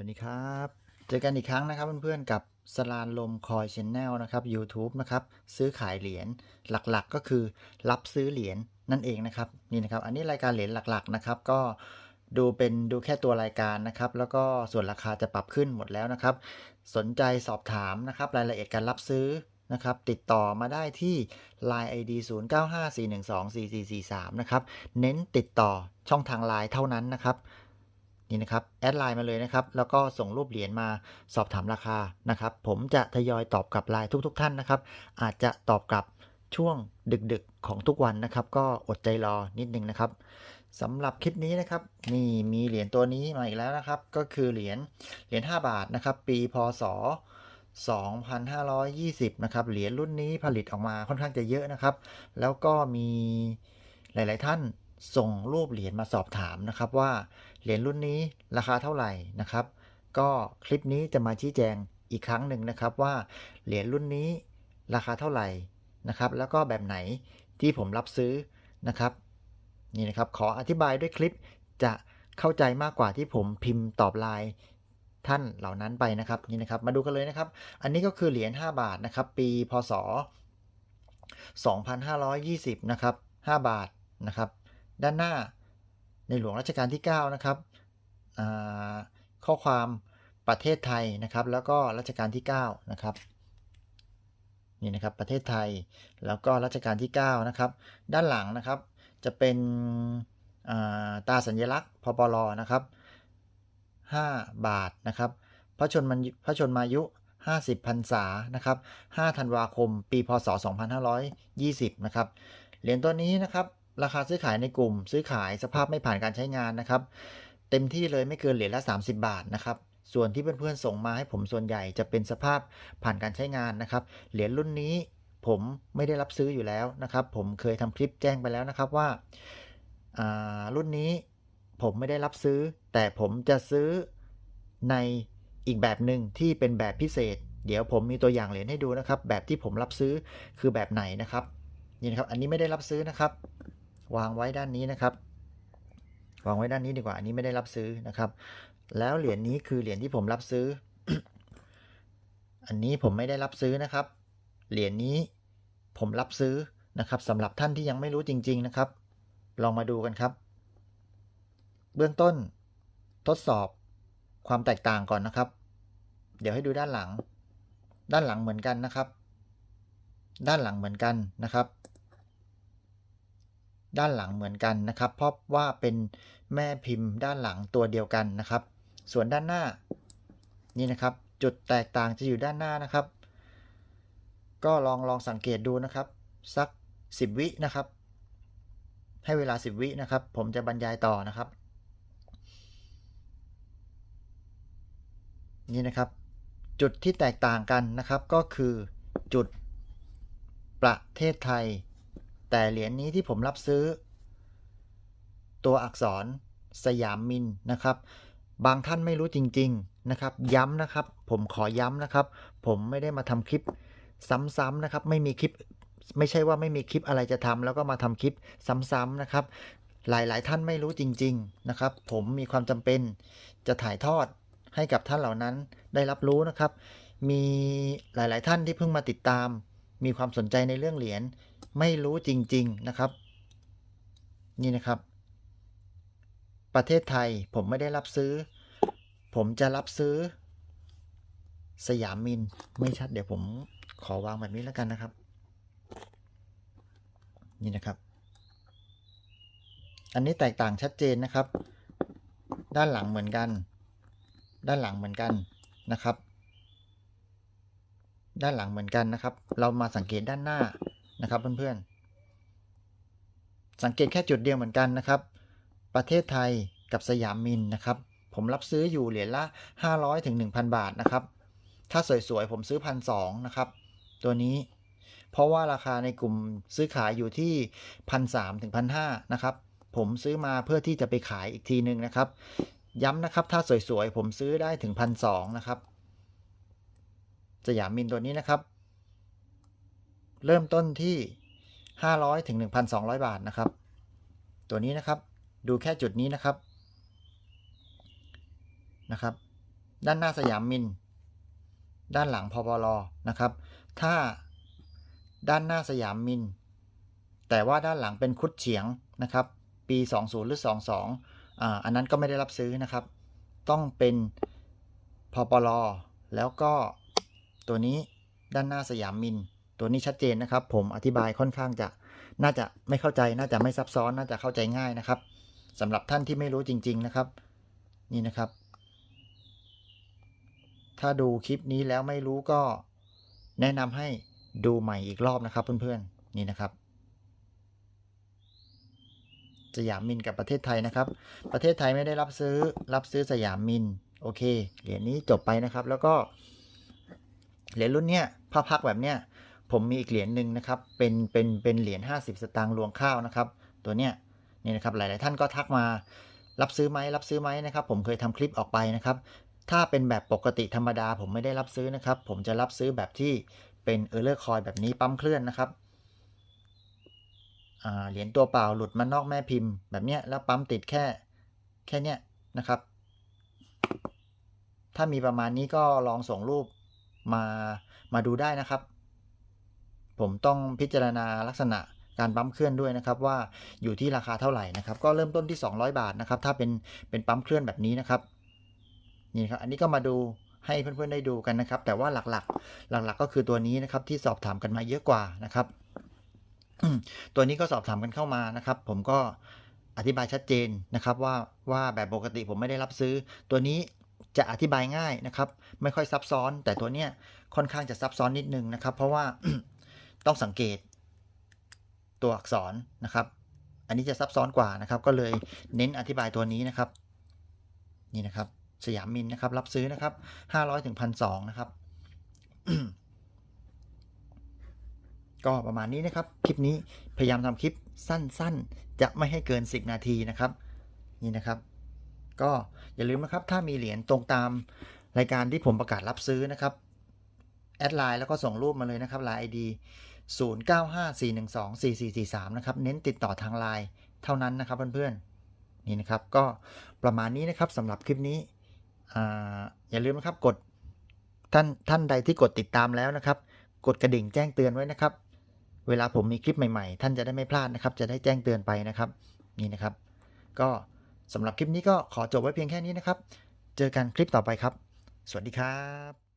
วัสดีครับ เจอกันอีกครั้งนะครับเพื่อนๆกับสลานลมคอยชแนลนะครับ YouTube นะครับซื้อขายเหรียญหลักๆก็คือรับซื้อเหรียญนั่นเองนะครับนี่นะครับ อันนี้รายการเหรียญหลักๆนะครับ ก็ดูเป็นดูแค่ตัวรายการนะครับ แล้วก็ส่วนราคาจะปรับขึ้นหมดแล้วนะครับ สนใจสอบถามนะครับ รายละเอียดการรับซื้อนะครับติดต่อมาได้ที่ Line ID 0954124443 นะครับ เน้นติดต่อช่องทาง Line เท่านั้นนะครับ นี่นะครับแอดไลน์มาเลยนะครับ แล้วก็ส่งรูปเหรียญมาสอบถามราคานะครับ ผมจะทยอยตอบกลับไลน์ทุก ๆ ท่านนะครับ อาจจะตอบกลับช่วงดึกๆของทุกวันนะครับ ก็อดใจรอนิดนึงนะครับสำหรับคลิปนี้นะครับ นี่มีเหรียญตัวนี้มาอีกแล้วนะครับ ก็คือเหรียญเหรียญ5บาทนะครับ ปีพศ2520 นะครับ เหรียญรุ่นนี้ผลิตออกมาค่อนข้างจะเยอะนะครับ แล้วก็มีหลาย ๆ ท่าน ส่งรูปเหรียญมาสอบถามนะครับว่าเหรียญรุ่นนี้ราคาเท่าไหร่นะครับ ก็คลิปนี้จะมาชี้แจงอีกครั้งหนึ่งนะครับว่าเหรียญรุ่นนี้ราคาเท่าไหร่นะครับ แล้วก็แบบไหนที่ผมรับซื้อนะครับนี่นะครับ ขออธิบายด้วยคลิปจะเข้าใจมากกว่าที่ผมพิมพ์ตอบไลน์ท่านเหล่านั้นไปนะครับนี่นะครับ มาดูกันเลยนะครับ อันนี้ก็คือเหรียญ5บาทนะครับ ปีพศ 2520 นะครับ 5 บาทนะครับ ด้านหน้าในหลวงรัชกาลที่ 9 นะครับข้อความประเทศไทยนะครับ แล้วก็รัชกาลที่ 9 นะครับนี่นะครับประเทศไทยแล้วก็รัชกาลที่ 9 นะครับ ด้านหลังนะครับจะเป็นตาสัญลักษณ์พปลนะครับ 5 บาทนะครับพระชนมันพระชนมายุ 50พรรษานะครับ5ธันวาคม ปีพศ 2520 นะครับเหรียญตัวนี้นะครับ ราคาซื้อขายในกลุ่ม ซื้อขายสภาพไม่ผ่านการใช้งานนะครับ เต็มที่เลยไม่เกินเหรียญละ 30 บาทนะครับส่วนที่เพื่อนๆส่งมาให้ผมส่วนใหญ่จะเป็นสภาพผ่านการใช้งานนะครับ เหรียญรุ่นนี้ผมไม่ได้รับซื้ออยู่แล้วนะครับ ผมเคยทำคลิปแจ้งไปแล้วนะครับว่ารุ่นนี้ผมไม่ได้รับซื้อ แต่ผมจะซื้อในอีกแบบหนึ่งที่เป็นแบบพิเศษ เดี๋ยวผมมีตัวอย่างเหรียญให้ดูนะครับ แบบที่ผมรับซื้อคือแบบไหนนะครับนี่นะครับ อันนี้ไม่ได้รับซื้อนะครับ วางไว้ด้านนี้นะครับ วางไว้ด้านนี้ดีกว่าอันนี้ไม่ได้รับซื้อนะครับ แล้วเหรียญนี้คือเหรียญที่ผมรับซื้อ อันนี้ผมไม่ได้รับซื้อนะครับ เหรียญนี้ผมรับซื้อนะครับสำหรับท่านที่ยังไม่รู้จริง ๆนะครับ ลองมาดูกันครับ เบื้องต้นทดสอบความแตกต่างก่อนนะครับ เดี๋ยวให้ดูด้านหลัง ด้านหลังเหมือนกันนะครับ ด้านหลังเหมือนกันนะครับ ด้านหลังเหมือนกันนะครับเพราะว่าเป็นแม่พิมพ์ด้านหลังตัวเดียวกันนะครับ ส่วนด้านหน้านี่นะครับ จุดแตกต่างจะอยู่ด้านหน้านะครับ ก็ลองลองสังเกตดูนะครับ สัก 10 วินะครับ ให้เวลา 10 วินะครับ ผมจะบรรยายต่อนะครับ นี่นะครับ จุดที่แตกต่างกันนะครับก็คือจุดประเทศไทย แต่เหรียญนี้ที่ผมรับซื้อ ตัวอักษรสยามมินนะครับ บางท่านไม่รู้จริง ๆนะครับ ย้ำนะครับ ผมขอย้ำนะครับ ผมไม่ได้มาทำคลิปซ้ำๆนะครับ ไม่มีคลิปไม่ใช่ว่าไม่มีคลิปอะไรจะทำแล้วก็มาทำคลิปซ้ำๆนะครับ หลายๆท่านไม่รู้จริง ๆนะครับ ผมมีความจำเป็นจะถ่ายทอดให้กับท่านเหล่านั้นได้รับรู้นะครับ มีหลายๆท่านที่เพิ่งมาติดตาม มีความสนใจในเรื่องเหรียญ ไม่รู้จริง ๆ นะครับ นี่นะครับ ประเทศไทยผมไม่ได้รับซื้อ ผมจะรับซื้อ สยามมินไม่ชัด เดี๋ยวผมขอวางแบบนี้แล้วกันนะครับ นี่นะครับ อันนี้แตกต่างชัดเจนนะครับ ด้านหลังเหมือนกัน ด้านหลังเหมือนกันนะครับ ด้านหลังเหมือนกันนะครับ เรามาสังเกตด้านหน้า นะครับเพื่อนๆ สังเกตแค่จุดเดียวเหมือนกันนะครับ ประเทศไทยกับสยามมินนะครับ ผมรับซื้ออยู่เหรียญละ 500ถึง1,000 บาทนะครับ ถ้าสวยๆ ผมซื้อพันสองนะครับ ตัวนี้ เพราะว่าราคาในกลุ่มซื้อขายอยู่ที่พันสถึงพันหนะครับ ผมซื้อมาเพื่อที่จะไปขายอีกทีหนึ่งนะครับ ย้ำนะครับ ถ้าสวยๆ ผมซื้อได้ถึงพันสนะครับ สยามมินตัวนี้นะครับ เริ่มต้นที่ 500ถึง1,200 บาทนะครับ ตัวนี้นะครับดูแค่จุดนี้นะครับนะครับ ด้านหน้าสยามมิน ด้านหลังพบลนะครับ ถ้าด้านหน้าสยามมิน แต่ว่าด้านหลังเป็นคุดเฉียงนะครับ ปี 20 หรือ 22อ่าอันนั้นก็ไม่ได้รับซื้อนะครับ ต้องเป็นพปลแล้วก็ตัวนี้ด้านหน้าสยามมิน ตัวนี้ชัดเจนนะครับ ผมอธิบายค่อนข้างจะน่าจะไม่เข้าใจน่าจะไม่ซับซ้อนน่าจะเข้าใจง่ายนะครับสำหรับท่านที่ไม่รู้จริง ๆนะครับ นี่นะครับ ถ้าดูคลิปนี้แล้วไม่รู้ก็แนะนำให้ดูใหม่อีกรอบนะครับ เพื่อนๆนี่นะครับสยามมินกับประเทศไทยนะครับ ประเทศไทยไม่ได้รับซื้อรับซื้อสยามมินโอเคเหรียญนี้จบไปนะครับ แล้วก็เหรียญรุ่นเนี้ยผ้าพักแบบเนี้ย ผมมีอีกเหรียญหนึ่งนะครับ เป็นเป็นเป็นเหรียญ50 สตางค์รวงข้าวนะครับ ตัวเนี้ยนี่นะครับหลาย ๆ ท่านก็ทักมารับซื้อไหมรับซื้อไหมนะครับ ผมเคยทำคลิปออกไปนะครับ ถ้าเป็นแบบปกติธรรมดา ผมไม่ได้รับซื้อนะครับ ผมจะรับซื้อแบบที่เป็นเออร์เลอร์คอยแบบนี้ปั๊มเคลื่อนนะครับเหรียญตัวเปล่าหลุดมานอกแม่พิมพ์แบบเนี้ยแล้วปั๊มติดแค่แค่เนี้ยนะครับ ถ้ามีประมาณนี้ก็ลองส่งรูปมามาดูได้นะครับ ผมต้องพิจารณาลักษณะการปั๊มเคลื่อนด้วยนะครับว่าอยู่ที่ราคาเท่าไหร่นะครับ ก็เริ่มต้นที่ 200 บาทนะครับ ถ้าเป็นเป็นปั๊มเคลื่อนแบบนี้นะครับนี่ครับอันนี้ก็มาดูให้เพื่อนๆได้ดูกันนะครับ แต่ว่าหลักๆ หลัก ๆ ก็คือตัวนี้นะครับที่สอบถามกันมาเยอะกว่านะครับ ตัวนี้ก็สอบถามกันเข้ามานะครับ ผมก็อธิบายชัดเจนนะครับว่าว่าแบบปกติผมไม่ได้รับซื้อ ตัวนี้จะอธิบายง่ายนะครับ ไม่ค่อยซับซ้อน แต่ตัวเนี้ยค่อนข้างจะซับซ้อนนิดนึงนะครับ เพราะว่า ต้องสังเกตตัวอักษรนะครับ อันนี้จะซับซ้อนกว่านะครับ ก็เลยเน้นอธิบายตัวนี้นะครับ นี่นะครับ สยามมินนะครับ รับซื้อนะครับ500ถึง1,200นะครับ ก็ประมาณนี้นะครับ คลิปนี้พยายามทำคลิปสั้นๆ จะไม่ให้เกิน 10 นาทีนะครับ นี่นะครับ ก็อย่าลืมนะครับ ถ้ามีเหรียญตรงตามรายการที่ผมประกาศรับซื้อนะครับ แอดไลน์แล้วก็ส่งรูปมาเลยนะครับไลน์ ID 0954124443 นะครับ เน้นติดต่อทางไลน์เท่านั้นนะครับเพื่อนๆ นี่นะครับ ก็ประมาณนี้นะครับสำหรับคลิปนี้ออย่าลืมนะครับกดท่านท่านใดที่กดติดตามแล้วนะครับ กดกระดิ่งแจ้งเตือนไว้นะครับ เวลาผมมีคลิปใหม่ๆ ท่านจะได้ไม่พลาดนะครับ จะได้แจ้งเตือนไปนะครับ นี่นะครับ ก็สำหรับคลิปนี้ก็ขอจบไว้เพียงแค่นี้นะครับ เจอกันคลิปต่อไปครับ สวัสดีครับ